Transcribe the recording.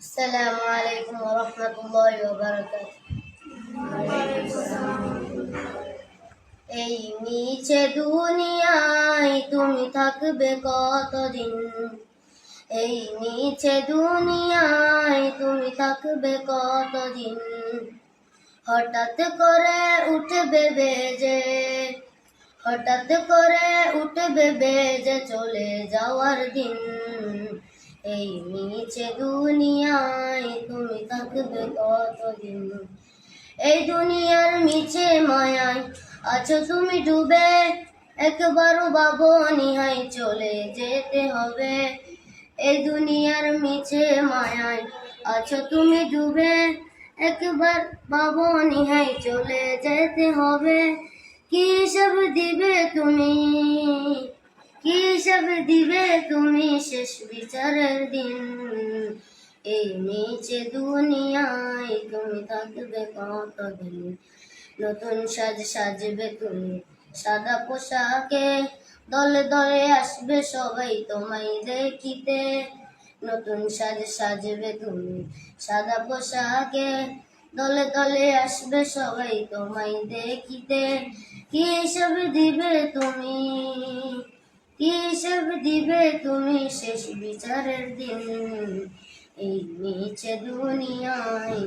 السلام عليكم ورحمة الله وبركاته এই মিছে দুনিয়ায় তুমি থাকবে কতদিন এই মিছে দুনিয়ায় তুমি থাকবে কতদিন হঠাৎ করে উঠবে বেজে হঠাৎ করে উঠবে বেজে চলে যাওয়ার দিন এই নিচে দুনিয়ায় তুমি থাকবে কতদিন? এই দুনিয়ার নিচে মায়ায় আছো তুমি ডুবে, একবারও বাবো নিহাই চলে যেতে হবে। এই দুনিয়ার মিছে মায়ায় আছো তুমি ডুবে, একবার বাবো নিহাই চলে যেতে হবে। কি সব দিবে তুমি? দিবে তুমি শেষ বিচারের দিন। এই নিচে দুনিয়ায় তুমি থাকবে কতদিন? নতুন সাজ সাজবে তুমি সাদা পোশাকে। দলে দলে আসবে সবাই তোমায় দেখিতে। নতুন সাজ সাজবে তুমি সাদা পোশাকে। দলে দলে আসবে সবাই তোমায় দেখিতে। কি সব দিবে তুমি? কি সব দিবে তুমি শেষ বিচারের দিন? এই নিচে দুনিয়ায়